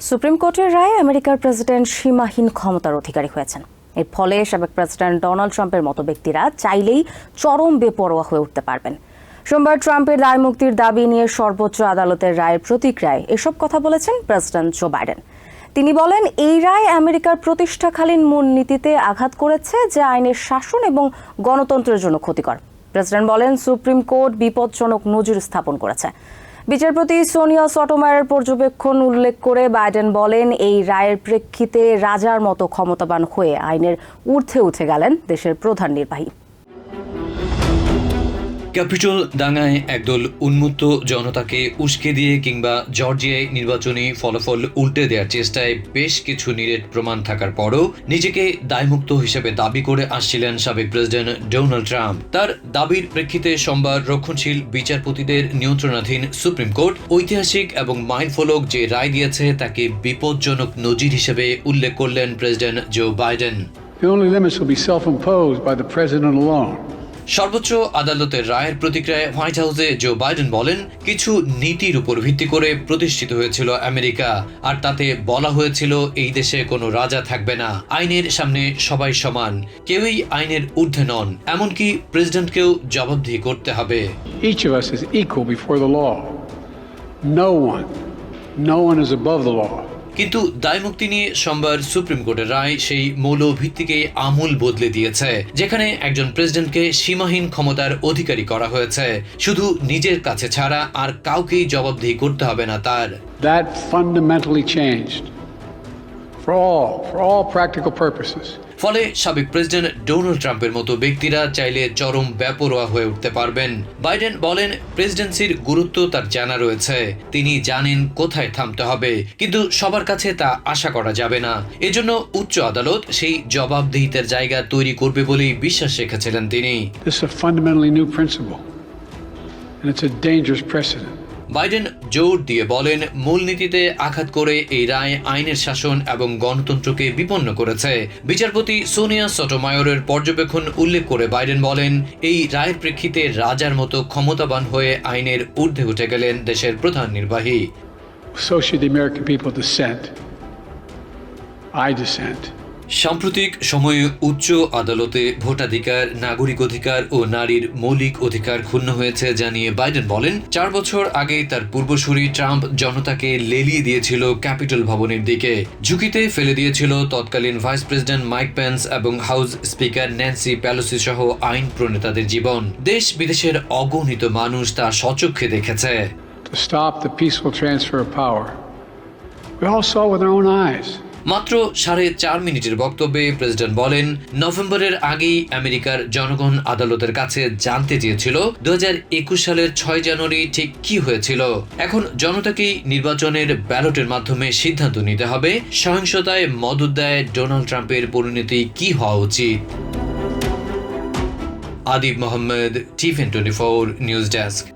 Supreme কোর্টের রায়ে আমেরিকার প্রেসিডেন্ট সীমাহীন ক্ষমতার অধিকারী হয়েছেন। এর ফলে সাবেক প্রেসিডেন্ট ডোনাল্ড ট্রাম্পের মতো ব্যক্তিরা চাইলেই চরম বেপরোয়া হয়ে উঠতে পারবেন। সোমবার ট্রাম্পের দায় মুক্তির দাবি নিয়ে সর্বোচ্চ আদালতের রায়ের প্রতিক্রিয়ায় এসব কথা বলেছেন প্রেসিডেন্ট জো বাইডেন। তিনি বলেন, এই রায় আমেরিকার প্রতিষ্ঠাকালীন মূলনীতিতে আঘাত করেছে যে আইনের শাসন এবং গণতন্ত্রের জন্য ক্ষতিকর। প্রেসিডেন্ট বলেন, সুপ্রিম কোর্ট বিপজ্জনক নজির স্থাপন করেছে। বিচারপতি সোনিয়া সটোমায়ের পর্যবেক্ষণ উল্লেখ করে বাইডেন বলেন, এই রায়ের প্রেক্ষিতে রাজার মতো ক্ষমতাবান হয়ে আইনের ঊর্ধ্বে উঠে গেলেন দেশের প্রধান নির্বাহী। ক্যাপিটল দাঙ্গায় একদল উন্মুক্ত জনতাকে উস্কে দিয়ে কিংবা জর্জিয়ায় নির্বাচনী ফলাফল উল্টে দেওয়ার চেষ্টায় বেশ কিছু নিরেট প্রমাণ থাকার পরও নিজেকে দায়মুক্ত হিসেবে দাবি করে আসছিলেন সাবেক প্রেসিডেন্ট ডোনাল্ড ট্রাম্প তার দাবির প্রেক্ষিতে সোমবার রক্ষণশীল বিচারপতিদের নিয়ন্ত্রণাধীন সুপ্রিম কোর্ট ঐতিহাসিক এবং মাইলফলক যে রায় দিয়েছে তাকে বিপজ্জনক নজির হিসেবে উল্লেখ করলেন president Joe Biden The only limits will be self-imposed by the president alone. সর্বোচ্চ আদালতের রায়ের প্রতিক্রিয়ায় হোয়াইট হাউসে জো বাইডেন বলেন কিছু নীতির উপর ভিত্তি করে প্রতিষ্ঠিত হয়েছিল আমেরিকা আর তাতে বলা হয়েছিল এই দেশে কোনো রাজা থাকবে না আইনের সামনে সবাই সমান কেউই আইনের ঊর্ধ্বে নন এমনকি প্রেসিডেন্টকেও জবাবদিহি করতে হবে Each of us is equal before the law. No one, no one is above the law. কিন্তু দায়মুক্তি নিয়ে সোমবার সুপ্রিম কোর্টের রায় সেই মৌল ভিত্তিকে আমূল বদলে দিয়েছে যেখানে একজন প্রেসিডেন্টকে সীমাহীন ক্ষমতার অধিকারী করা হয়েছে শুধু নিজের কাছে ছাড়া আর কাউকেই জবাবদিহি করতে হবে না তার That fundamentally changed for all, for all practical purposes. ফলে সাবেক প্রেসিডেন্ট ডোনাল্ড ট্রাম্পের মতো ব্যক্তিরা চাইলে চরম বেপরোয়া হয়ে উঠতে পারবেন। বাইডেন বলেন প্রেসিডেন্সির গুরুত্ব তার জানা রয়েছে। তিনি জানেন কোথায় থামতে হবে কিন্তু সবার কাছে তা আশা করা যাবে না। এজন্য উচ্চ আদালত সেই জবাবদিহিতার জায়গা তৈরি করবে বলেই বিশ্বাস রেখেছিলেন তিনি। This is a fundamentally new principle, and it's a dangerous precedent. Biden জোর দিয়ে বলেন, মূলনীতিতে আঘাত করে এই রায় আইনের শাসন এবং গণতন্ত্রকে বিপন্ন করেছে বিচারপতি সোনিয়া সটোমায়রের পর্যবেক্ষণ উল্লেখ করে বাইডেন বলেন, এই রায়ের প্রেক্ষিতে রাজার মতো ক্ষমতাবান হয়ে আইনের ঊর্ধ্বে উঠে গেলেন দেশের প্রধান নির্বাহী So should the American people dissent. I dissent. সাম্প্রতিক সময়ে উচ্চ আদালতে ভোটাধিকার, নাগরিক অধিকার ও নারীর মৌলিক অধিকার ক্ষুণ্ণ হয়েছে জানিয়ে বাইডেন বলেন, চার বছর আগে তার পূর্বসূরি ট্রাম্প জনতাকে লেলিয়ে দিয়েছিল ক্যাপিটল ভবনের দিকে ঝুঁকিতে ফেলে দিয়েছিল তৎকালীন ভাইস প্রেসিডেন্ট মাইক পেন্স এবং হাউস স্পিকার ন্যান্সি প্যালোসি সহ আইন প্রণেতাদের জীবন দেশ বিদেশের অগণিত মানুষ তা সচক্ষে দেখেছে. We all saw with our own eyes. মাত্র সাড়ে চার মিনিটের বক্তব্যে প্রেসিডেন্ট বলেন, নভেম্বরের আগেই আমেরিকার জনগণ আদালতের কাছে জানতে চেয়েছিল দু হাজার একুশ সালের ছয় জানুয়ারি ঠিক কি হয়েছিল। এখন জনতাকেই নির্বাচনের ব্যালটের মাধ্যমে সিদ্ধান্ত নিতে হবে, সহিংসতায় মদত দেয় ডোনাল্ড ট্রাম্পের পরিণতি কি হওয়া উচিত? Adib Mohammad TVN twenty four news desk.